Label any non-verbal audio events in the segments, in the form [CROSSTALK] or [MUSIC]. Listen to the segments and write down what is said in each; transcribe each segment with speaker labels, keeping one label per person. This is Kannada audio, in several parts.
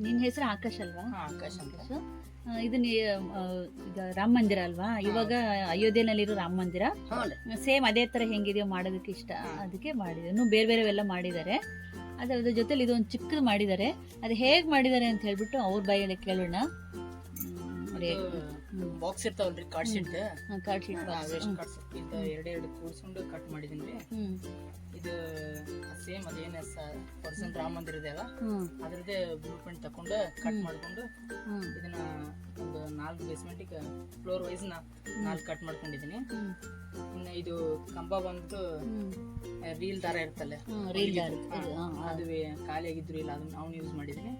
Speaker 1: ನಿನ್ನ ಹೆಸರು ಆಕಾಶ್ ಅಲ್ವಾ?
Speaker 2: ಆಕಾಶ್ ಅಂತ.
Speaker 1: ಇದು ಈಗ ರಾಮ ಮಂದಿರ ಅಲ್ವಾ? ಇವಾಗ ಅಯೋಧ್ಯೆಯಲ್ಲಿರೋ ರಾಮ ಮಂದಿರ. ಸೇಮ್ ಅದೇ ತರ ಹೆಂಗಿದೆಯೋ ಮಾಡೋದಕ್ಕೆ ಇಷ್ಟ. ಅದಕ್ಕೆ ಮಾಡಿದೆ. ಇನ್ನು ಬೇರೆ ಬೇರೆವೆಲ್ಲ ಮಾಡಿದ್ದಾರೆ. ಅದರ ಅದ್ರ ಜೊತೆಲಿ ಇದೊಂದು ಚಿಕ್ಕದು ಮಾಡಿದ್ದಾರೆ. ಅದು ಹೇಗೆ ಮಾಡಿದ್ದಾರೆ ಅಂತ ಹೇಳ್ಬಿಟ್ಟು ಅವ್ರ ಬಾಯಲ್ಲಿ ಕೇಳೋಣ.
Speaker 2: Box ಇರ್ತಾವಲ್ರಿ card sheet
Speaker 1: card sheet
Speaker 2: waste cards ಇದು ಎರಡು ಕೂಡ್ಸ್ಕೊಂಡು ಕಟ್ ಮಾಡಿದೀನಿ
Speaker 1: ರೀ.
Speaker 2: ಇದು ಸೇಮ್ ಅದೇನ ಪರ್ಸನ್ ರಾಮ ಮಂದಿರ ಇದೆ
Speaker 1: ಅಲ್ಲ?
Speaker 2: ಅದ್ರದ್ದೇ ಬ್ಲೂ ಪ್ರಿಂಟ್ ತಕೊಂಡು ಕಟ್ ಮಾಡ್ಕೊಂಡು ಇದನ್ನ ಒಂದು ನಾಲ್ಕು ಬೇಸ್ಮೆಂಟಿಗೆ ಫ್ಲೋರ್ ವೈಸ್ ನಾ ನಾಲ್ಕು ಕಟ್ ಮಾಡ್ಕೊಂಡಿದ್ದೀನಿ. ಇನ್ನು ಇದು ಕಂಬ ಬಂದ್ಬಿಟ್ಟು ರೀಲ್ ದಾರ ಇರ್ತಲ್ಲ
Speaker 1: ರೀಲ್
Speaker 2: ಖಾಲಿ ಆಗಿದ್ರು ಇಲ್ಲ ಅದನ್ನ ಅವ್ನು ಯೂಸ್ ಮಾಡಿದ್ದೀನಿ.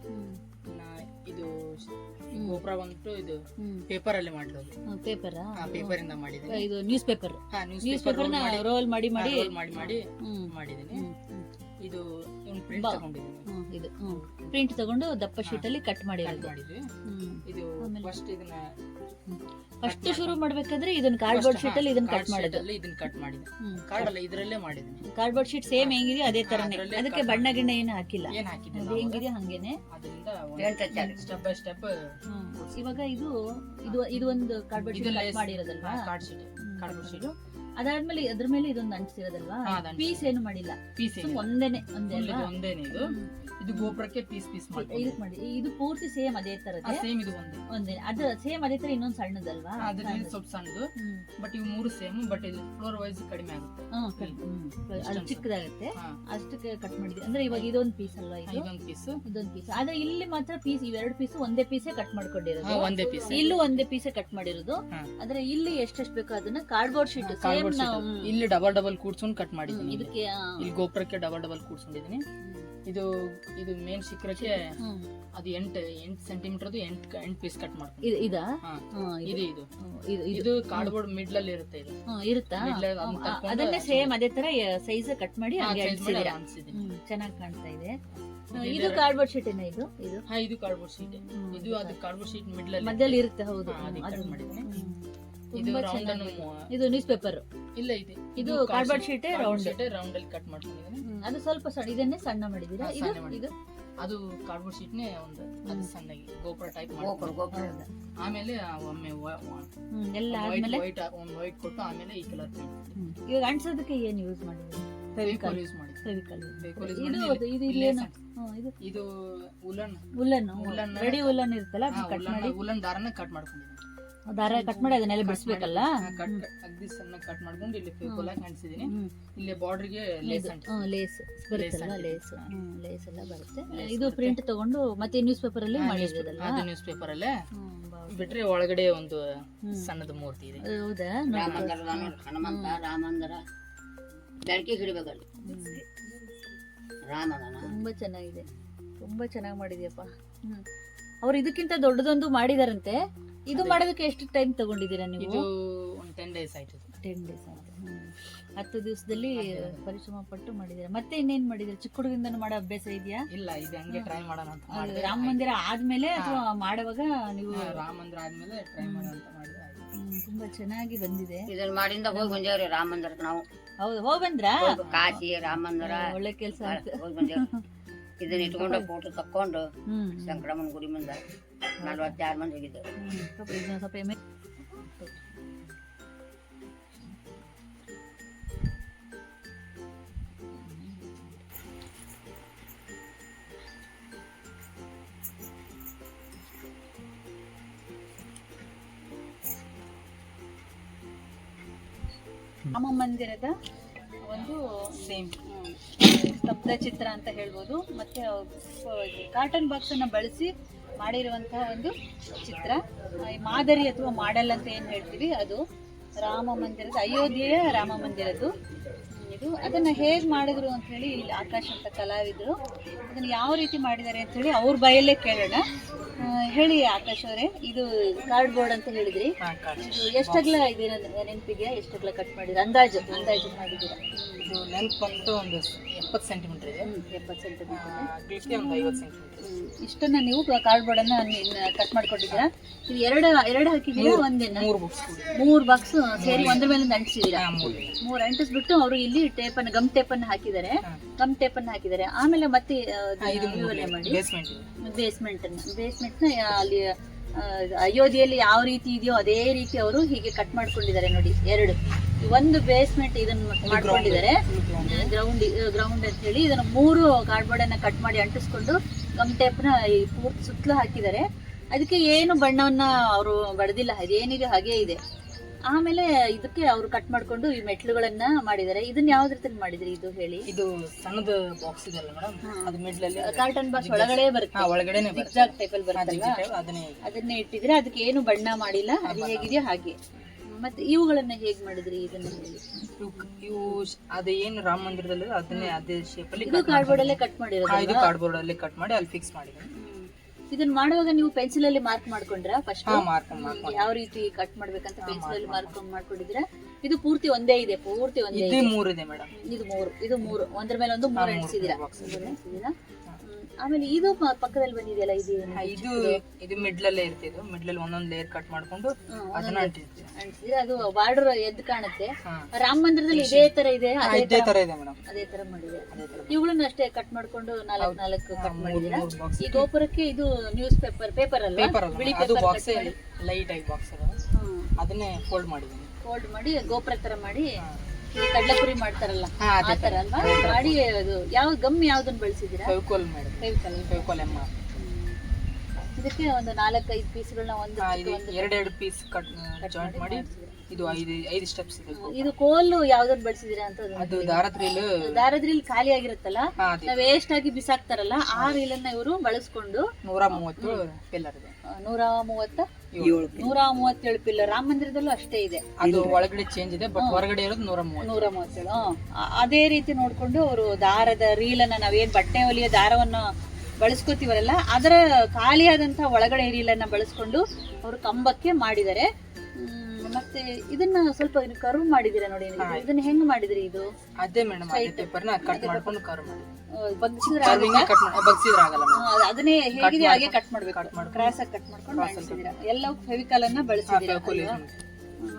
Speaker 2: ಇನ್ನ ಇದು ಗೋಪುರ ಬಂದ್ಬಿಟ್ಟು ಇದು ಪೇಪರ್ ಅಲ್ಲಿ ಮಾಡಿರೋದು
Speaker 1: ಪೇಪರಾ?
Speaker 2: ಆ ಪೇಪರ್ ಇಂದ ಮಾಡಿದ್ದೀನಿ.
Speaker 1: ಇದು news paper
Speaker 2: news paper
Speaker 1: roll ಮಾಡಿ. ಮಾಡಿ
Speaker 2: ಮಾಡಿ. ಮಾಡಿ ಮಾಡಿ ಮಾಡಿದ್ದೀನಿ. ಇದು ಪ್ರಿಂಟ್
Speaker 1: ಬಾ.
Speaker 2: ತಗೊಂಡಿದ್ದೀನಿ
Speaker 1: ಹ್ಮ್, ಇದು. ಪ್ರಿಂಟ್ ತಗೊಂಡು ದಪ್ಪ ಶೀಟ್ ಅಲ್ಲಿ ಕಟ್
Speaker 2: ಮಾಡಿ
Speaker 1: ಮಾಡಿರೋದು.
Speaker 2: ಮಾಡಿದ್ವಿ. ಇದು
Speaker 1: ಆಮೇಲೆ?
Speaker 2: ಫಸ್ಟ್ ಇದನ್ನ
Speaker 1: ಫಸ್ಟ್ ಶುರು ಮಾಡ್ಬೇಕಾದ್ರೆ ಇದನ್ನ ಕಾರ್ಡ್ಬೋರ್ಡ್ ಶೀಟ್ ಅಲ್ಲಿ ಇದನ್ನ ಕಟ್ ಮಾಡೋದು.
Speaker 2: ಇದನ್ನ ಕಟ್ ಮಾಡಿದ್ದೆ
Speaker 1: ಹ್ಮ್.
Speaker 2: ಕಾರ್ಡ್ ಅಲ್ಲ ಇದ್ರಲ್ಲೇ ಮಾಡಿದ್ದೀನಿ
Speaker 1: ಕಾರ್ಡ್ಬೋರ್ಡ್ ಶೀಟ್ ಸೇಮ್ ಹೆಂಗಿದೆಯೋ ಅದೇ ತರನೇ.
Speaker 2: ಅದ್ರಲ್ಲೇ
Speaker 1: ಅದಕ್ಕೆ
Speaker 2: cut
Speaker 1: ಬಣ್ಣ ಗಿಣ್ಣ ಏನು ಹಾಕಿಲ್ಲ.
Speaker 2: ಏನ್ ಹಾಕಿದ್ದೆ
Speaker 1: ಅದು ಹೆಂಗಿದೆಯೋ ಹಂಗೇನೆ.
Speaker 2: ಅದರಿಂದ ಸ್ಟೆಪ್ ಬೈ ಸ್ಟೆಪ್
Speaker 1: ಹ್ಮ್. ಇವಾಗ ಇದು ಇದು ಇದು ಒಂದು ಕಾರ್ಡ್ಬೋರ್ಡ್ ಶೀಟ್ ಕಟ್ ಮಾಡಿರೋದಲ್ವಾ?
Speaker 2: ಕಾರ್ಡ್ ಶೀಟ್ ಕಾರ್ಡ್ ಶೀಟ್
Speaker 1: ಅದಾದ್ಮೇಲೆ ಅದ್ರ ಮೇಲೆ ಇದೊಂದು ಅಂಟಿಸಿರೋದಲ್ವಾ? ಪೀಸ್ ಏನು ಮಾಡಿಲ್ಲ.
Speaker 2: ಪೀಸ್
Speaker 1: ಒಂದೇನೆ ಒಂದೇ
Speaker 2: ಒಂದೇನೆ ಇದು. ಇದು ಗೋಪುರಕ್ಕೆ ಪೀಸ್ ಪೀಸ್ ಮಾಡಿ
Speaker 1: ಇದಕ್ ಮಾಡಿ. ಇದು ಪೂರ್ತಿ ಸೇಮ್ ಅದೇ ತರ
Speaker 2: ಸೇಮ್ ಇದು ಒಂದೇ.
Speaker 1: ಒಂದೇ. ಅದು ಸೇಮ್ ಅದೇ ತರ ಇನ್ನೊಂದ್ ಸಣ್ಣದಲ್ವಾ?
Speaker 2: ಅದ್ರಲ್ಲಿ ಸ್ವಲ್ಪ ಸಣ್ಣದು
Speaker 1: ಹ್ಮ್.
Speaker 2: ಬಟ್ ಇವು ಮೂರು ಸೇಮ್ ಬಟ್ ಇದು ಫ್ಲೋರ್ ವೈಸ್ ಕಡಿಮೆ ಆಗುತ್ತೆ.
Speaker 1: ಹ್ಮ್, cut- ಹ್ಮ್. ಅದು ಚಿಕ್ಕದಾಗುತ್ತೆ.
Speaker 2: ಹಾ.
Speaker 1: ಅಷ್ಟಕ್ಕೆ ಕಟ್ ಮಾಡಿದ್ವಿ. ಅಂದ್ರೆ ಇವಾಗ ಇದೊಂದು ಪೀಸ್ ಅಲ್ವಾ ಇದು?
Speaker 2: ಇದೊಂದು ಪೀಸ್
Speaker 1: ಇದೊಂದು ಪೀಸ್ ಆದ್ರೆ ಇಲ್ಲಿ ಮಾತ್ರ ಪೀಸ್ ಇವೆರಡು ಪೀಸ್ ಒಂದೇ ಪೀಸೇ ಕಟ್ ಮಾಡ್ಕೊಂಡಿರೋದು.
Speaker 2: ಒಂದೇ ಪೀಸ್
Speaker 1: ಇಲ್ಲೂ ಒಂದೇ ಪೀಸೇ ಕಟ್ ಮಾಡಿರೋದು.
Speaker 2: ಹಾ.
Speaker 1: ಆದ್ರೆ ಇಲ್ಲಿ ಎಷ್ಟೆಷ್ಟು ಬೇಕೋ ಅದನ್ನ ಕಾರ್ಡ್ಬೋರ್ಡ್ ಶೀಟ್ ಸೇಮ್
Speaker 2: ಕಾರ್ಡ್ಬೋರ್ಡ್
Speaker 1: ನಾವು
Speaker 2: ಇಲ್ಲಿ ಡಬಲ್ ಡಬಲ್ ಕೂಡ್ಸ್ಕೊಂಡು ಕಟ್ ಮಾಡಿದ್ದೀನಿ. ಇದು.
Speaker 1: ಇದಕ್ಕೆ ಆ,
Speaker 2: ಇಲ್ಲಿ ಗೋಪುರಕ್ಕೆ ಡಬಲ್ ಡಬಲ್ ಕೂಡ್ಸ್ಕೊಂಡಿದ್ದೀನಿ. ಇದು ಇದು ಮೇನ್ ಶಿಖರಕ್ಕೆ ಅದು ಎಂಟು ಎಂಟು ಸೆಂಟಿಮೀಟರ್ದು ಎಂಟು ಎಂಟು ಪೀಸ್ ಕಟ್ ಮಾಡ್ಕೊಂಡು
Speaker 1: ಇದ್- ಇದಾ?
Speaker 2: ಹಾ.
Speaker 1: ಇದು.
Speaker 2: ಇದು ಇದು.
Speaker 1: ಹ್ಮ್, ಇದು ಇದು.
Speaker 2: ಇದು ಕಾರ್ಡ್ಬೋರ್ಡ್ ಮಿಡ್ಲ್ ಅಲ್ಲಿ ಇರುತ್ತೆ ಇದು.
Speaker 1: ಇರುತ್ತಾ?
Speaker 2: ಅದನ್ನ
Speaker 1: ಹ್ಮ್,
Speaker 2: ತಕ್ಕೊಂಡು
Speaker 1: ಅದನ್ನೇ ಸೇಮ್ ಅದೇ ತರ ಸೈಜ್ ಕಟ್ ಮಾಡಿ
Speaker 2: ಹಾ,
Speaker 1: ಹಂಗೆ
Speaker 2: size ಮಾಡಿ
Speaker 1: ಅಂಟಿಸಿದೀರಾ
Speaker 2: ಅನ್ಸಿದ್ದೀನಿ
Speaker 1: ಹ್ಮ್ ಚೆನ್ನಾಗಿ ಕಾಣ್ತಾ ಇದೆ.
Speaker 2: ಇದು
Speaker 1: ಇದು ಕಾರ್ಡ್ಬೋರ್ಡ್ ಶೀಟ್ ಏನ ಇದು? ಇದು?
Speaker 2: ಹಾ ಇದು ಕಾರ್ಡ್ಬೋರ್ಡ್ ಶೀಟ್
Speaker 1: ಹ್ಮ್,
Speaker 2: ಇದು ಅದು ಕಾರ್ಡ್ಬೋರ್ಡ್ ಶೀಟ್ ಮಿಡ್ಲ್ ಅಲ್ಲಿ
Speaker 1: ಮಧ್ಯದಲ್ಲಿ ಇರುತ್ತೆ ಹೌದು.
Speaker 2: ಹಾ, ಅದಕ್ಕೆ
Speaker 1: ಅದು
Speaker 2: cut ಮಾಡಿದ್ದೀನಿ.
Speaker 1: ಹ್ಮ್.
Speaker 2: ಇದು ರೌಂಡ್
Speaker 1: ಇದು ನ್ಯೂಸ್ ಪೇಪರ್
Speaker 2: ಇಲ್ಲ ಇದೆ.
Speaker 1: ಇದು cardboard sheet round
Speaker 2: sheet round ಅಲ್ಲಿ ಕಟ್ ಮಾಡ್ಕೊಂಡಿದ್ದೀನಿ.
Speaker 1: ಅದು ಸ್ವಲ್ಪ ಸಣ್ಣ ಇದನ್ನೇ ಸಣ್ಣ ಮಾಡಿದೀರಾ ಇದು ಇದು?
Speaker 2: ಅದು ಕಾರ್ಡ್ಬೋರ್ಡ್ ಶೀಟ್ ನೇ ಒಂದು ಅದು ಸಣ್ಣಗೆ ಗೋಪುರ ಟೈಪ್
Speaker 3: ಗೋಪುರ ಗೋಪುರ.
Speaker 2: ಆಮೇಲೆ ಒಮ್ಮೆ
Speaker 1: ಎಲ್ಲ ಆದ್ಮೇಲೆ
Speaker 2: ವೈಟ್ ಒಂದು ವೈಟ್ ಕೊಟ್ಟು ಆಮೇಲೆ ಈ ಕಲರ್.
Speaker 1: ಇವಾಗ ಅಂಟಿಸೋದಕ್ಕೆ ಏನು ಯೂಸ್ ಮಾಡಿದ್ರಿ? ಫೆವಿಕಾಲ್
Speaker 2: ಯೂಸ್ ಮಾಡಿ
Speaker 1: ಫೆವಿಕಾಲ್ ಇದು ಇದು
Speaker 2: ಇಲ್ಲೇ
Speaker 1: ಏನು
Speaker 2: ಸಣ್ಣ-
Speaker 1: ಹ್ಮ್, ಇದು
Speaker 2: ಉಲನ್
Speaker 1: ಉಲ್ಲನ್
Speaker 2: ಉಲ್ಲನ್ನ
Speaker 1: ರೆಡಿ ಉಲ್ಲನ್ ಇರುತ್ತಲ್ಲ ಕಟ್ ಮಾಡಿ?
Speaker 2: ಉಲನ್ ದಾರನ ಕಟ್ ಮಾಡ್ಕೊಂಡಿದ್ದೀನಿ.
Speaker 1: ದಾರ ಕಟ್ ಮಾಡಿ ಅದನ್ನೆಲ್ಲ ಬಿಡಿಸ್ಬೇಕಲ್ಲ?
Speaker 2: ಕಟ್ ಅಗ್ದಿ ಸಣ್ಣ ಕಟ್ ಮಾಡ್ಕೊಂಡು ಇಲ್ಲಿ ಫೇಕೋಲ್ ಹಾಕಿ ಅಂಟಿಸಿದೀನಿ. ಇಲ್ಲಿ ಬಾರ್ಡರ್ಗೆ ಲೇಸ್
Speaker 1: ಲೇಸ್ ಬರುತ್ತಲ್ಲ. ಲೇಸ್ ಲೇಸ್ ಎಲ್ಲ ಬರುತ್ತೆ. ಇದು. ಪ್ರಿಂಟ್ ತಗೊಂಡು ಮತ್ತೆ ನ್ಯೂಸ್ ಪೇಪರ್ ಅಲ್ಲಿ ಮಾಡಿರೋದಲ್ವಾ
Speaker 2: ಅದು ನ್ಯೂಸ್ ಪೇಪರ್ ಅಲ್ಲೇ ಬಿಟ್ರೆ ಒಳಗಡೆ ಒಂದು ಸಣ್ಣದ ಮೂರ್ತಿ ಇದೆ.
Speaker 1: ಹೌದಾ?
Speaker 3: ಹನುಮಂತ ರಾಮಂದಿರ ಬೆಳಕಿಗೆ ಹಿಡಿಬೇಕಲ್ಲಿ. ರಾಮನ
Speaker 1: ತುಂಬಾ ಚೆನ್ನಾಗಿದೆ. ತುಂಬಾ ಚೆನ್ನಾಗಿ ಮಾಡಿದ್ಯಪ್ಪ. ಅವ್ರು ಇದಕ್ಕಿಂತ ದೊಡ್ಡದೊಂದು ಮಾಡಿದಾರಂತೆ. ಇದು ಮಾಡೋದಕ್ಕೆ ಎಷ್ಟು ಟೈಮ್ ತಗೊಂಡಿದ್ದೀರಾ
Speaker 2: ಇದು
Speaker 1: ನೀವು
Speaker 2: ಒಂದು ಟೆನ್ ಡೇಸ್ ಆಯ್ತು.
Speaker 1: ಟೆನ್ ಡೇಸ್ ಆಯ್ತು. ಹ್ಮ್. ಹತ್ತು ದಿವಸದಲ್ಲಿ ಪರಿಶ್ರಮ ಪಟ್ಟು ಮಾಡಿದ್ದೀರಾ? ಮತ್ತೆ ಇನ್ನೇನ್ ಮಾಡಿದ್ದೀರಾ? ಚಿಕ್ಕ ಹುಡುಗಿಂದ ಮಾಡೋ ಅಭ್ಯಾಸ ಇದೆಯಾ?
Speaker 2: ಇಲ್ಲ ಇದು ಹಂಗೆ ಟ್ರೈ ಮಾಡೋಣ ಅಂತ ಮಾಡಿದೆ.
Speaker 1: ರಾಮ ಮಂದಿರ ಆದ್ಮೇಲೆ ಅಥವಾ ಮಾಡುವಾಗ ನೀವು
Speaker 2: ರಾಮ ಮಂದಿರ ಆದ್ಮೇಲೆ ಟ್ರೈ ಮಾಡೋಣ ಅಂತ ಮಾಡಿದೆ ಆಯ್ತು.
Speaker 1: ಹ್ಮ್, ತುಂಬಾ ಚೆನ್ನಾಗಿ ಬಂದಿದೆ.
Speaker 3: ಇದನ್ನ ಮಾಡಿಂದ ಹೋಗಿ ಬಂದೇವ್ರಿ ರಾಮ ಮಂದಿರಕ್ಕೆ ನಾವು.
Speaker 1: ಹೌದು ಹೋಗ್ ಬಂದ್ರಾ?
Speaker 3: ಕಾಶಿ ರಾಮ ಮಂದಿರ.
Speaker 1: ಒಳ್ಳೆ ಕೆಲಸ ಆಯ್ತು.
Speaker 3: ಹೋಗಿ ಬಂದೇವ್ರಿ. ಇದನ್ನ ಇಟ್ಕೊಂಡು [LAUGHS] ಫೋಟೋ ತಕ್ಕೊಂಡು
Speaker 1: ಹ್ಮ್.
Speaker 3: ಶಂಕರಮ್ಮನ ಗುಡಿ ಮುಂದೆ. ನಲ್ವತ್ತಾರು ಮಂದಿ ಹೋಗಿದ್ದೇವೆ
Speaker 1: ಹ್ಮ್. ಸ್ವಲ್ಪ ಎಮ್ಮೆ. ರಾಮ ಮಂದಿರದ ಒಂದು
Speaker 2: ಸೇಮ್
Speaker 1: ಸ್ತಬ್ಧ ಚಿತ್ರ ಅಂತ ಹೇಳ್ಬೋದು. ಮತ್ತೆ ಕಾಟನ್ ಬಾಕ್ಸ್ ಅನ್ನ ಬಳಸಿ ಮಾಡಿರುವಂತಹ ಒಂದು ಚಿತ್ರ. ಈ ಮಾದರಿ ಅಥವಾ ಮಾಡೆಲ್ ಅಂತ ಏನು ಹೇಳ್ತೀವಿ? ಅದು ರಾಮ ಮಂದಿರದ ಅಯೋಧ್ಯೆಯ ರಾಮ ಮಂದಿರದ್ದು. ಇದು ಅದನ್ನ ಹೇಗೆ ಮಾಡಿದ್ರು ಅಂತ ಹೇಳಿ ಇಲ್ಲಿ ಆಕಾಶ್ ಅಂತ ಕಲಾವಿದರು. ಅದನ್ನು ಯಾವ ರೀತಿ ಮಾಡಿದ್ದಾರೆ ಅಂತ ಹೇಳಿ ಅವ್ರ ಬಾಯಲ್ಲೇ ಕೇಳೋಣ. ಹೇಳಿ ಆಕಾಶ್ ಅವರೇ ಇದು ಕಾರ್ಡ್ ಬೋರ್ಡ್ ಅಂತ ಹೇಳಿದ್ರಿ. ಇದು ಎಷ್ಟಗ್ಲ ಇದೆ ನೆನಪಿದೆಯಾ ಎಷ್ಟಗ್ಲ ಕಟ್ ಮಾಡಿದ್ರೆ? ಅಂದಾಜು ಅಂದಾಜು ಮಾಡಿದ್ದೀರಾ?
Speaker 2: ಇದು ನೆನಪು ಬಂದು ಒಂದು ಎಪ್ಪತ್ತು ಸೆಂಟಿಮೀಟರ್ ಇದೆ.
Speaker 1: ಎಪ್ಪತ್ತು ಸೆಂಟಿಮೀಟರ್
Speaker 2: ಒಂದು ಐವತ್ತು ಸೆಂಟಿಮೀಟರ್
Speaker 1: ಇಷ್ಟನ್ನ ನೀವು ಕಾರ್ಡ್ಬೋರ್ಡ್ ಅನ್ನ ಕಟ್ ಮಾಡ್ಕೊಟ್ಟಿದ್ದೀರಾ? ಇದು ಎರಡು ಎರಡು ಹಾಕಿದ್ದೀರಾ? ಒಂದೇನ?
Speaker 2: ಮೂರು ಬುಕ್ಸ್
Speaker 1: ಸೇರಿ ಒಂದ್ರ ಮೇಲೆ
Speaker 2: ಅಂಟಿಸಿದೀರಾ? ಮೂರು.
Speaker 1: ಅಂಟಿಸ್ಬಿಟ್ಟು ಅವರು ಇಲ್ಲಿ ಟೇಪ್ ಅನ್ನ ಗಮ್ ಟೇಪ್ ಅನ್ನ ಹಾಕಿದ್ದಾರೆ. ಗಮ್ ಟೇಪ್ ಅನ್ನ ಹಾಕಿದ್ದಾರೆ. ಆಮೇಲೆ ಮತ್ತೆ ಮಾಡಿ.
Speaker 2: ಬೇಸ್ಮೆಂಟ್ ಇದೆ.
Speaker 1: ಬೇಸ್ಮೆಂಟ್ ಅನ್ನ. ಬೇಸ್ಮೆಂಟ್ನ ಅಲ್ಲಿ ಅಯೋಧ್ಯೆಯಲ್ಲಿ ಯಾವ ರೀತಿ ಇದೆಯೋ ಅದೇ ರೀತಿ ಅವರು ಹೀಗೆ ಕಟ್ ಮಾಡ್ಕೊಂಡಿದ್ದಾರೆ ನೋಡಿ. ಎರಡು. ಒಂದು ಬೇಸ್ಮೆಂಟ್ ಇದನ್ನ ಮಾಡ್ಕೊಂಡಿದ್ದಾರೆ. ಗ್ರೌಂಡ್ ಗ್ರೌಂಡ್ ಅಂತ ಹೇಳಿ ಇದನ್ನ ಮೂರು ಕಾರ್ಡ್ಬೋರ್ಡ್ ಅನ್ನ ಕಟ್ ಮಾಡಿ ಅಂಟಿಸ್ಕೊಂಡು ಗಮ್ ಟೇಪ್ನ ಈ ಪೂರ್ತಿ ಸುತ್ತಲೂ ಹಾಕಿದ್ದಾರೆ. ಅದಕ್ಕೆ ಏನು ಬಣ್ಣವನ್ನ ಅವರು ಬಡದಿಲ್ಲ ಅದೇನಿದೆ ಹಾಗೇ ಇದೆ. ಆಮೇಲೆ ಇದಕ್ಕೆ ಅವರು ಕಟ್ ಮಾಡ್ಕೊಂಡು ಈ ಮೆಟ್ಲುಗಳನ್ನ ಮಾಡಿದ್ದಾರೆ. ಇದನ್ನ ಯಾವ್ದ್ರ ರೀತಿ ಮಾಡಿದ್ರಿ ಇದು ಹೇಳಿ?
Speaker 2: ಇದು ಸಣ್ಣದ ಬಾಕ್ಸ್ ಇದೆಲ್ಲ ಮೇಡಮ್ ಅದು ಮಿಡ್ಲಲ್ಲಿ
Speaker 1: ಕಾರ್ಟನ್ ಬಾಕ್ಸ್ ಒಳಗಡೆ ಬರುತ್ತೆ.
Speaker 2: ಹಾ ಒಳಗಡೆನೆ ಬರುತ್ತೆ. ಅದನ್ನೇ
Speaker 1: ಇಟ್ಟಿದ್ರೆ ಅದಕ್ಕೆ ಏನು ಬಣ್ಣ ಮಾಡಿಲ್ಲ ಅದು ಹೇಗಿದೆಯೋ ಹಾಗೆ. ಮತ್ತೆ ಇವುಗಳನ್ನ ಹೇಗ್ ಮಾಡಿದ್ರಿ ಇದನ್ನ ಹೇಳಿ?
Speaker 2: ಇವು ಅದು ಏನು ರಾಮ ಮಂದಿರದಲ್ಲಿ ಅದನ್ನೇ ಅದೇ ಶೇಪ್ ಅಲ್ಲಿ
Speaker 1: ಇದು ಕಾರ್ಡ್ಬೋರ್ಡ್ ಅಲ್ಲೇ ಕಟ್ ಮಾಡಿರೋದು
Speaker 2: ಇದು ಕಾರ್ಡ್ಬೋರ್ಡ್ ಅಲ್ಲಿ ಕಟ್ ಮಾಡಿ ಅಲ್ಲಿ ಫಿಕ್ಸ್ ಮಾಡಿದ್ದೀನಿ.
Speaker 1: ಇದನ್ನ ಮಾಡುವಾಗ ನೀವು ಪೆನ್ಸಿಲ್ ಅಲ್ಲಿ ಮಾರ್ಕ್ ಮಾಡ್ಕೊಂಡ್ರ ಫಸ್ಟ್
Speaker 2: ಮಾಡ್ಕೊಂಡು
Speaker 1: ಯಾವ ರೀತಿ ಕಟ್ ಮಾಡ್ಬೇಕಂತ ಪೆನ್ಸಿಲ್ ಅಲ್ಲಿ ಮಾರ್ಕ್ ಮಾಡ್ಕೊಂಡಿದ್ರ ಇದು ಪೂರ್ತಿ ಒಂದೇ ಇದೆ ಪೂರ್ತಿ ಒಂದೇ
Speaker 2: ಮೂರ್ ಇದೆ ಮೇಡಮ್
Speaker 1: ಇದು ಮೂರು ಇದು ಮೂರು. ಒಂದ್ರ ಮೇಲೆ ಒಂದು ಮೂರು ಎಣಿಸಿದೀರಾ. ಆಮೇಲೆ ಇದು ಪ- ಪಕ್ಕದಲ್ಲಿ ಬಂದಿದೆಯಲ್ಲ ಇದು ಇದು
Speaker 2: ಇದು ಇದು ಮಿಡ್ಲಲ್ಲೇ ಇರ್ತಿದ್ದು ಮಿಡ್ಲಲ್ಲಿ ಒಂದೊಂದ್ ಲೇಯರ್ ಕಟ್ ಮಾಡ್ಕೊಂಡು ಅದನ್ನ ಅಂಟಿರ್ತೀವಿ
Speaker 1: ಅಂಟಿಸಿದ್ರೆ ಅದು ಬಾರ್ಡರ್ ಎದ್ದು ಕಾಣುತ್ತೆ.
Speaker 2: ಹಾ.
Speaker 1: ರಾಮ ಮಂದಿರದಲ್ಲಿ ಇದೇ ತರ ಇದೆ ಅದೇ
Speaker 2: ಇದೇ ತರ ಇದೆ ಮೇಡಮ್.
Speaker 1: ಅದೇ ತರ ಮಾಡಿದೆ. ಇವುಗಳನ್ನ ಅಷ್ಟೇ ಕಟ್ ಮಾಡ್ಕೊಂಡು ನಾಲ್ಕು ನಾಲ್ಕು ಕಟ್ ಮಾಡಿದೀರಾ ಈ ಗೋಪುರಕ್ಕೆ ಇದು ನ್ಯೂಸ್ ಪೇಪರ್ ಪೇಪರ್ ಅಲ್ಲ
Speaker 2: ಪೇಪರ್ ಅಲ್ಲ
Speaker 1: ಬಿಳಿ
Speaker 2: ಅದು
Speaker 1: ಪೇಪರ್
Speaker 2: ಬಾಕ್ಸ್ ಲೈಟ್ ಆಗಿ ಬಾಕ್ಸ್ ಅದ ಅದನ್ನೇ ಫೋಲ್ಡ್ ಮಾಡಿದ್ದೀನಿ.
Speaker 1: ಫೋಲ್ಡ್ ಮಾಡಿ ಗೋಪುರ ತರ ಮಾಡಿ. ಕಡ್ಲೆಪುರಿ ಮಾಡ್ತಾರಲ್ಲ? ಆ ಅಲ್ವಾ? ಮಾಡಿ ಅದು ಯಾವ ಗಮ್ ಯಾವ್ದನ್ನ ಬಳಸಿದೀರಾ
Speaker 2: ಫೆವಿಕೋಲ್ ಮೇಡಮ್
Speaker 1: ಫೆವಿಕಲ್
Speaker 2: ಫೆವಿಕೋಲ್ ಎಮ್ಮ
Speaker 1: ಇದಕ್ಕೆ ಒಂದು ನಾಲ್ಕೈದು ಪೀಸ್ಗಳನ್ನ ಒಂದು
Speaker 2: ಎರಡೆರಡು ಪೀಸ್ ಕಟ್ ಜಾಯಿಂಟ್ ಮಾಡಿ ಇದು ಐದು ಐದು ಸ್ಟೆಪ್ಸ್ ಇದೆ
Speaker 1: ಇದು ಕೋಲು ಯಾವ್ದನ್ನ ಬಳಸಿದಿರ ಅಂತ
Speaker 2: ಅದು ದಾರದ್ರಿಲ್
Speaker 1: ದಾರದ್ರಿಲ್ ಖಾಲಿ ಆಗಿರುತ್ತಲ್ಲ? ನಾವ್ ವೇಸ್ಟ್ ಆಗಿ ಬಿಸಾಕ್ತಾರಲ್ಲ ಆ ರೀಲನ್ನ ಇವರು ಬಳಸ್ಕೊಂಡು
Speaker 2: ನೂರ ಮೂವತ್ತು ಪಿಲ್ಲರ್ ಇದೆ.
Speaker 1: ನೂರ ಮೂವತ್ತ
Speaker 2: ಏಳು.
Speaker 1: ನೂರ ಮೂವತ್ತೇಳು ಪಿಲ್ಲರ್. ರಾಮ ಮಂದಿರದಲ್ಲೂ ಅಷ್ಟೇ ಇದೆ.
Speaker 2: ಅದು ಒಳಗಡೆ ಚೇಂಜ್ ಇದೆ ಬಟ್ ಹೊರಗಡೆ ಇರೋದು ನೂರ ಮೂವತ್ತು.
Speaker 1: ನೂರ ಮೂವತ್ತೇಳು ಅದೇ ರೀತಿ ನೋಡ್ಕೊಂಡು ಅವರು ದಾರದ ರೀಲನ್ನ ನಾವೇನ್ ಬಟ್ಟೆ ಹೊಲಿಯ ದಾರವನ್ನ ಬಳಸ್ಕೋತೀವಲ್ಲ ಅದರ ಖಾಲಿಯಾದಂತಹ ಒಳಗಡೆ ರೀಲನ್ನ ಬಳಸ್ಕೊಂಡು ಅವರು ಕಂಬಕ್ಕೆ ಮಾಡಿದ್ದಾರೆ. ಮತ್ತೆ ಇದನ್ನ ಸ್ವಲ್ಪ ಕರು ಮಾಡಿದಿರ ನೋಡಿ ನೀವು. ಇದನ್ನ ಹೆಂಗ್ ಮಾಡಿದ್ರಿ ಇದು?
Speaker 2: ಅದೇ ಮೇಡಮ್ ಅದೇ ಪೇಪರ್ನ ಕಟ್ ಮಾಡ್ಕೊಂಡು ಕರ್ ಮಾಡಿ.
Speaker 1: ಬಗ್ಸಿದ್ರೆ
Speaker 2: ಕಟ್ ಮಾಡಿ ಬಗ್ಸಿದ್ರೆ ಆಗಲ್ಲ ಮೇಡಮ್.
Speaker 1: ಅದನ್ನೇ ಹೇಗಿದೆ ಹಾಗೆ ಕಟ್ ಮಾಡ್ಬೇಕು.
Speaker 2: ಮಾಡ್ಕೊಂಡು
Speaker 1: ಕ್ರಾಸ್ ಆಗಿ ಕಟ್ ಮಾಡ್ಕೊಂಡು ಮಾಡಿಸಿದೀರ ಎಲ್ಲವೂ ಫೆವಿಕಲ್ ಅನ್ನ ಬಳಸಿದಿರ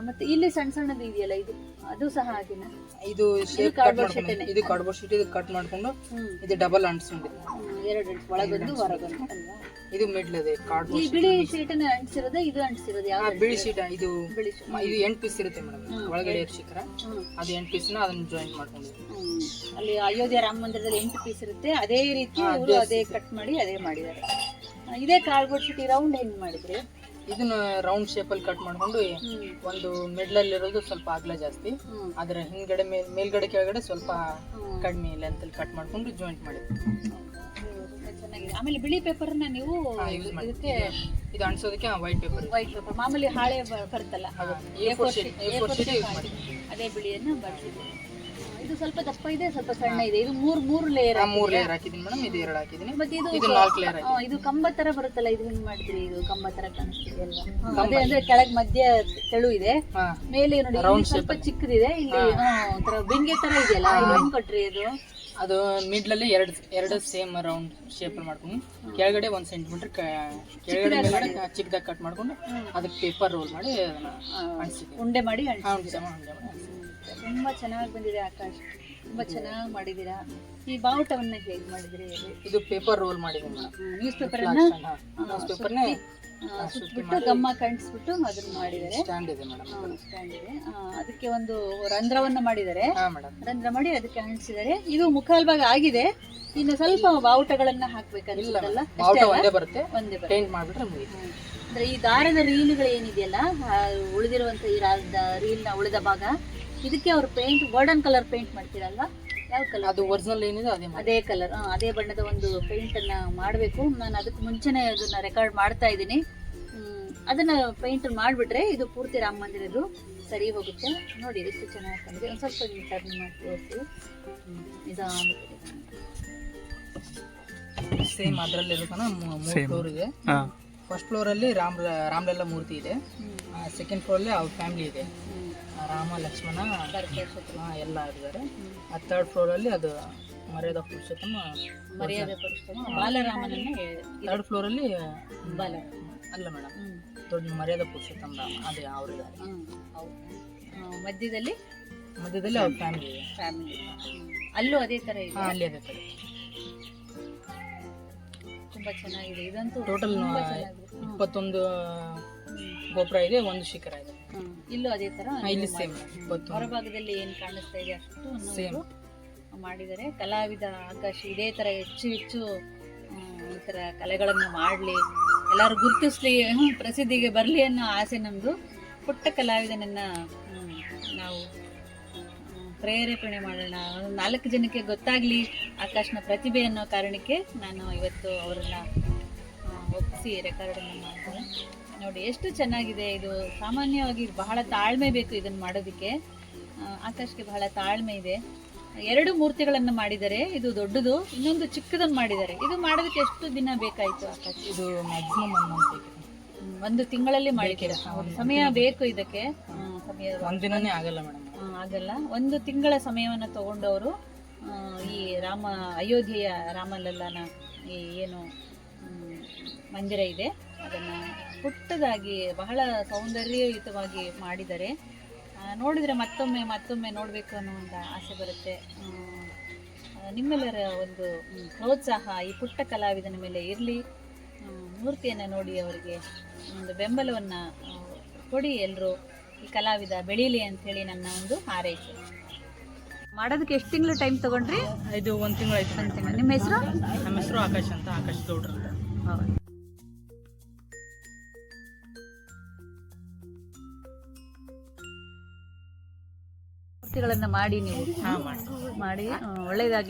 Speaker 1: ಮತ್ತೆ ಇಲ್ಲಿ ಸಣ್ಣ ಸಣ್ಣದು ಇದೆಯಲ್ಲ ಇದು? ಅದು ಸಹ ಹಾಗೇನಾ
Speaker 2: ಇದು ಶೇಪ್ ಕಟ್ ಮಾಡ್ಕೊಂಡು ಇದು ಕಾರ್ಡ್ಬೋರ್ಡ್ ಶೀಟ್ ಇದು ಕಟ್ ಮಾಡ್ಕೊಂಡು
Speaker 1: ಹ್ಮ್.
Speaker 2: ಇದು ಡಬಲ್ ಅಂಟ್ಸ್ಕೊಂಡಿದೆ
Speaker 1: ಹ್ಮ್, ಎರಡು ಒಳಗೊಂದು ಹೊರಗೊಂದು ಅಲ್ವಾ?
Speaker 2: ಇದು ಮಿಡ್ಲ್ ಇದೆ
Speaker 1: ಈ ಬಿಳಿ ಶೀಟ್ ಶೀಟನ್ನ ಅಂಟಿಸಿರೋದ ಇದು ಅಂಟಿಸಿರೋದು ಯಾವ
Speaker 2: ಬಿಳಿ ಶೀಟ್ ಇದು
Speaker 1: ಬಿಳಿ
Speaker 2: ಇದು ಎಂಟು ಪೀಸ್ ಇರುತ್ತೆ ಮೇಡಮ್ ಒಳಗಡೆ ಶಿಖರ.
Speaker 1: ಹ್ಮ್.
Speaker 2: ಅದು ಎಂಟು ಪೀಸ್ನ ಅದನ್ನ ಜಾಯಿನ್ ಮಾಡ್ಕೊಂಡಿದ್ದೀವಿ.
Speaker 1: ಹ್ಮ್. ಅಲ್ಲಿ ಅಯೋಧ್ಯೆ ರಾಮ ಮಂದಿರದಲ್ಲಿ ಎಂಟು ಪೀಸ್ ಇರುತ್ತೆ. ಅದೇ ರೀತಿ ಇವರು ಅದೇ ಕಟ್ ಮಾಡಿ ಅದೇ ಮಾಡಿದ್ದಾರೆ. ಆ, ಇದೇ ಕಾರ್ಡ್ಬೋರ್ಡ್ ಶೀಟ್ ರೌಂಡ್ ಹೆಂಗ್ ಮಾಡಿದ್ರಿ?
Speaker 2: ಇದನ್ನ ರೌಂಡ್ ಶೇಪಲ್ಲಿ ಕಟ್ ಮಾಡ್ಕೊಂಡು
Speaker 1: ಹ್ಮ್.
Speaker 2: ಒಂದು ಮಿಡ್ಲಲ್ಲಿ ಇರೋದು ಸ್ವಲ್ಪ ಅಗಲ ಜಾಸ್ತಿ.
Speaker 1: ಹ್ಮ್.
Speaker 2: ಅದರ ಹಿಂದ್ಗಡೆ ಮೇಲ್ ಮೇಲ್ಗಡೆ ಕೆಳಗಡೆ ಸ್ವಲ್ಪ
Speaker 1: ಕಡಿಮೆ
Speaker 2: ಕಡಿಮೆ ಲೆಂತಲ್ಲಿ ಕಟ್ ಮಾಡ್ಕೊಂಡು ಜಾಯಿಂಟ್ ಮಾಡಿದ್ವಿ.
Speaker 1: ಆಮೇಲೆ ಬಿಳಿ ಪೇಪರ್ನ ನೀವು
Speaker 2: ಯೂಸ್ ಮಾಡಿ
Speaker 1: ಇದಕ್ಕೆ
Speaker 2: ಇದು ಅಣಿಸೋದಕ್ಕೆ ವೈಟ್ ಪೇಪರ್
Speaker 1: ವೈಟ್ ಪೇಪರ್ ಮಾಮೂಲಿ ಹಾಳೆ ಬ- ಬರುತ್ತಲ್ಲ?
Speaker 2: A four sheet A four sheet use ಮಾಡಿ
Speaker 1: ಅದೇ ಬಿಳಿಯನ್ನ ಬಳಸಿದೆ ಇದು ಸ್ವಲ್ಪ ದಪ್ಪ ಇದೆ ಸ್ವಲ್ಪ ಸಣ್ಣ ಇದೆ. ಇದು ಮೂರ್ ಮೂರು ಲೇಯರ್
Speaker 2: ಮೂರು ಲೇಯರ್ ಹಾಕಿದೀನಿ ಮೇಡಮ್ ಇದು ಎರಡು ಹಾಕಿದೀನಿ
Speaker 1: ಮತ್ತೆ ಇದು
Speaker 2: ಇದು ನಾಲ್ಕು ಲೇಯರ್
Speaker 1: ಆ, ಇದು ಕಂಬ ತರ ಬರುತ್ತಲ್ಲ ಇದು ಹೆಂಗ್ ಮಾಡಿದ್ರಿ ಇದು ಕಂಬ ತರ ಕಾಣಿಸ್ತಿದೆ ಅಲ್ವಾ ಅದೇ ಅಂದ್ರೆ ಕೆಳಗ್ ಮಧ್ಯ ತೆಳು ಇದೆ.
Speaker 2: ಹಾ.
Speaker 1: ಮೇಲೆ ನೋಡಿ ಇಲ್ಲಿ ಸ್ವಲ್ಪ ಚಿಕ್ಕದಿದೆ. ಇಲ್ಲಿ ಹಾ, ಒಂಥರ ಬಿಂಗೆ ತರ ಇದೆಯಲ್ಲ ಇದು ಹೆಂಗ್ ಕೊಟ್ರಿ ಅದು?
Speaker 2: ಅದು ಮಿಡ್ಲಲ್ಲಿ ಎರಡು ಎರಡು ಸೇಮ್ ರೌಂಡ್ ಶೇಪ್ ಮಾಡ್ಕೊಂಡು ಕೆಳಗಡೆ ಒಂದು ಸೆಂಟಿಮೀಟರ್ ಕೆಳಗಡೆ ಮೇಲ್ಗಡೆ ಚಿಕ್ಕದಾಗಿ ಕಟ್ ಮಾಡ್ಕೊಂಡು ಅದಕ್ಕೆ ಪೇಪರ್ ರೋಲ್ ಮಾಡಿ ಅದನ್ನ ಅಂಟಿಸಿದ್ವಿ
Speaker 1: ಉಂಡೆ ಮಾಡಿ ಅಂಟಿಸಿ
Speaker 2: ಉಂಡೆ ಮಾಡಿ ಉಂಡೆ
Speaker 1: ತುಂಬಾ ಚೆನ್ನಾಗಿ ಬಂದಿದೆ ಆಕಾಶ್. ತುಂಬಾ ಚೆನ್ನಾಗಿ ಮಾಡಿದೀರಾ ಈ ಬಾವುಟವನ್ನ ಹೇಗೆ ಮಾಡಿದ್ರಿ?
Speaker 2: ಇದು ಪೇಪರ್ ರೋಲ್ ಮಾಡಿದೀನಿ
Speaker 1: ನ್ಯೂಸ್ ಪೇಪರ್
Speaker 2: ನ್ಯೂಸ್ ಪೇಪರ್ನೇ
Speaker 1: ಆ, ಸುತ್ಬಿಟ್ಟು ಗಮ್ಮ ಕಾಣಿಸ್ಬಿಟ್ಟು ಅದನ್ನ ಮಾಡಿದ್ದಾರೆ.
Speaker 2: ಸ್ಟ್ಯಾಂಡ್ ಇದೆ ಮೇಡಮ್
Speaker 1: ಸ್ಟ್ಯಾಂಡ್ ಇದೆ. ಅದಕ್ಕೆ ಒಂದು ರಂಧ್ರವನ್ನ ಮಾಡಿದ್ದಾರೆ. ರಂಧ್ರ ಮಾಡಿ ಅದಕ್ಕೆ ಅಂಟಿಸಿದ್ದಾರೆ. ಇದು ಮುಖಾಲ್ಭಾಗ ಆಗಿದೆ. ಇನ್ನು ಸ್ವಲ್ಪ ಬಾವುಟಗಳನ್ನ ಹಾಕ್ಬೇಕಲ್ಲ
Speaker 2: ಒಂದೇ ಬರುತ್ತೆ.
Speaker 1: ಒಂದೇ ಬರ
Speaker 2: ಪೇಂಟ್ ಮಾಡಿಬಿಟ್ರೆ ಮುಗೀತು.
Speaker 1: ಅಂದ್ರೆ ಈ ದಾರದ ರೀಲ್ಗಳು ಏನಿದೆಯಲ್ಲ ಉಳಿದಿರುವಂತ ಈ ರೀಲ್ನ ಉಳಿದ ಭಾಗ ಇದಕ್ಕೆ ಅವರು ಪೇಂಟ್ ಗೋಲ್ಡನ್ ಕಲರ್ ಪೇಂಟ್ ಮಾಡ್ತೀರಲ್ವಾ? ಯಾವ ಕಲರ್
Speaker 2: ಅದು ಒರಿಜಿನಲ್ ಏನಿದೆ ಅದೇ
Speaker 1: ಅದೇ ಕಲರ್ ಅದೇ ಬಣ್ಣದ ಒಂದು ಪೇಂಟ್ ಅನ್ನ ಮಾಡಬೇಕು. ನಾನು ಅದಕ್ಕೆ ಮುಂಚೆನೆ ಅದನ್ನ ರೆಕಾರ್ಡ್ ಮಾಡ್ತಾ ಇದ್ದೀನಿ. ಅದನ್ನ ಪೇಂಟ್ ಮಾಡಿಬಿಟ್ರೆ ಇದು ಪೂರ್ತಿ ರಾಮ ಮಂದಿರದ್ದು ಸರಿ ಹೋಗುತ್ತೆ. ನೋಡಿ ಎಷ್ಟು ಚೆನ್ನಾಗಿ ಕಾಣಿದೆ ಒಂದು ಸ್ವಲ್ಪ ನೀವು ಟರ್ನ್ ಮಾಡಿ ತೋರಿಸಿ ನಿಧಾನಕ್ಕೆ.
Speaker 2: ಸೇಮ್ ಅದರಲ್ಲಿ ಫ್ಲೋರ್ ಇದೆ. ಫಸ್ಟ್ ಫ್ಲೋರ್ ಅಲ್ಲಿ ರಾಮ್ ರಾಮಲಲ್ಲ ಮೂರ್ತಿ ಇದೆ. ಸೆಕೆಂಡ್ ಫ್ಲೋರ್ ಅಲ್ಲಿ ಅವ್ರ ಫ್ಯಾಮಿಲಿ ಇದೆ. ರಾಮ ಲಕ್ಷ್ಮಣ ಎಲ್ಲ ಇದ್ದಾರೆ. ಆ ಥರ್ಡ್ ಫ್ಲೋರ್ ಅಲ್ಲಿ ಅದು ಮರ್ಯಾದ ಪುರುಷೋತ್ತಮ
Speaker 1: ಮರ್ಯಾದೆ ಪುರುಷೋತ್ತಮ ಬಾಲರಾಮನನ್ನ
Speaker 2: ಥರ್ಡ್ ಫ್ಲೋರಲ್ಲಿ
Speaker 1: ಬಾಲ.
Speaker 2: ಅಲ್ಲ ಮೇಡಮ್. ದೊಡ್ಡ ಮರ್ಯಾದ ಪುರುಷೋತ್ತಮ ರಾಮ ಅದೇ ಅವರಿದ್ದಾರೆ
Speaker 1: ಮಧ್ಯದಲ್ಲಿ?
Speaker 2: ಮಧ್ಯದಲ್ಲಿ ಅವ್ರ ಫ್ಯಾಮಿಲಿ
Speaker 1: ಫ್ಯಾಮಿಲಿ ಅಲ್ಲೂ ಅದೇ ತರ ಇದೆ?
Speaker 2: ಅಲ್ಲಿ ಅದೇ ತರ
Speaker 1: ತುಂಬಾ ಚೆನ್ನಾಗಿದೆ. ಇದಂತೂ
Speaker 2: ಟೋಟಲ್. ಇಪ್ಪತ್ತೊಂದು ಗೋಪುರ ಇದೆ ಒಂದು ಶಿಖರ ಇದೆ.
Speaker 1: ಇಲ್ಲೂ ಅದೇ ತರ
Speaker 2: ಇಲ್ಲಿ ಸೇಮ್
Speaker 1: ಹೊರಭಾಗದಲ್ಲಿ ಏನ್ ಕಾಣಿಸ್ತಾ ಇದೆ ಅಷ್ಟು
Speaker 2: Same.
Speaker 1: ಮಾಡಿದ್ದಾರೆ. ಕಲಾವಿದ ಆಕಾಶ ಇದೇ ತರ ಹೆಚ್ಚು ಹೆಚ್ಚು ಈ ತರ ಕಲೆಗಳನ್ನು ಮಾಡಲಿ. ಎಲ್ಲರೂ ಗುರುತಿಸ್ಲಿ. ಪ್ರಸಿದ್ಧಿಗೆ ಬರಲಿ ಅನ್ನೋ ಆಸೆ ನಮ್ದು. ಪುಟ್ಟ ಕಲಾವಿದನನ್ನ ನಾವು ಪ್ರೇರೇಪಣೆ ಮಾಡೋಣ. ಒಂದು ನಾಲ್ಕು ಜನಕ್ಕೆ ಗೊತ್ತಾಗ್ಲಿ ಆಕಾಶ್ನ ಪ್ರತಿಭೆ ಅನ್ನೋ ಕಾರಣಕ್ಕೆ ನಾನು ಇವತ್ತು ಅವರನ್ನ ಒಪ್ಪಿಸಿ ರೆಕಾರ್ಡನ್ನು ಮಾಡ್ತಾರೆ ನೋಡಿ ಎಷ್ಟು ಚೆನ್ನಾಗಿದೆ ಇದು. ಸಾಮಾನ್ಯವಾಗಿ ಬಹಳ ತಾಳ್ಮೆ ಬೇಕು ಇದನ್ನು ಮಾಡೋದಕ್ಕೆ. ಆಕಾಶ್ಗೆ ಬಹಳ ತಾಳ್ಮೆ ಇದೆ. ಎರಡು ಮೂರ್ತಿಗಳನ್ನು ಮಾಡಿದ್ದಾರೆ. ಇದು ದೊಡ್ಡದು ಇನ್ನೊಂದು ಚಿಕ್ಕದನ್ನು ಮಾಡಿದ್ದಾರೆ. ಇದು ಮಾಡೋದಕ್ಕೆ ಎಷ್ಟು ದಿನ ಬೇಕಾಯಿತು ಆಕಾಶ್?
Speaker 2: ಇದು ಮ್ಯಾಕ್ಸಿಮಮ್ ಒಂದು
Speaker 1: ತಿಂಗಳಲ್ಲಿ ಮಾಡಲಿಕ್ಕೆ ಸಮಯ ಬೇಕು ಇದಕ್ಕೆ. ಸಮಯ
Speaker 2: ಒಂದ್ ದಿನನೇ ಆಗಲ್ಲ ಮೇಡಮ್.
Speaker 1: ಆಗಲ್ಲ. ಒಂದು ತಿಂಗಳ ಸಮಯವನ್ನು ತಗೊಂಡು ಅವರು ಈ ರಾಮ ಅಯೋಧ್ಯೆಯ ರಾಮಲಲ್ಲನ ಈ ಏನು ಮಂದಿರ ಇದೆ. ಅದನ್ನು ಪುಟ್ಟದಾಗಿ ಬಹಳ ಸೌಂದರ್ಯಯುತವಾಗಿ ಮಾಡಿದ್ದಾರೆ ನೋಡಿದರೆ ಮತ್ತೊಮ್ಮೆ ಮತ್ತೊಮ್ಮೆ ನೋಡಬೇಕು ಅನ್ನೋ ಒಂದು ಆಸೆ ಬರುತ್ತೆ. ನಿಮ್ಮೆಲ್ಲರ ಒಂದು ಪ್ರೋತ್ಸಾಹ ಈ ಪುಟ್ಟ ಕಲಾವಿದನ ಮೇಲೆ ಇರಲಿ. ಮೂರ್ತಿಯನ್ನು ನೋಡಿ ಅವರಿಗೆ ಒಂದು ಬೆಂಬಲವನ್ನು ಕೊಡಿ ಎಲ್ಲರೂ ಈ ಕಲಾವಿದ ಬೆಳೀಲಿ ಅಂಥೇಳಿ ನನ್ನ ಒಂದು ಹಾರೈಕೆ. ಮಾಡೋದಕ್ಕೆ ಎಷ್ಟು ತಿಂಗಳು ಟೈಮ್ ತಗೊಂಡ್ರಿ?
Speaker 2: ಇದು ಒಂದು ತಿಂಗಳು ಆಯ್ತು.
Speaker 1: ಒಂದು ತಿಂಗಳು. ನಿಮ್ಮ ಹೆಸರು?
Speaker 2: ನಮ್ಮ ಹೆಸರು ಆಕಾಶ್ ಅಂತ ಆಕಾಶ್ ಗೌಡ್ರ ಅಂತ.
Speaker 1: ಮೂರ್ತಿಗಳನ್ನು ಮಾಡಿ ನೀವು ಮಾಡಿ. ಒಳ್ಳೇದಾಗಿ ಒಳ್ಳೆಯದಾಗಿ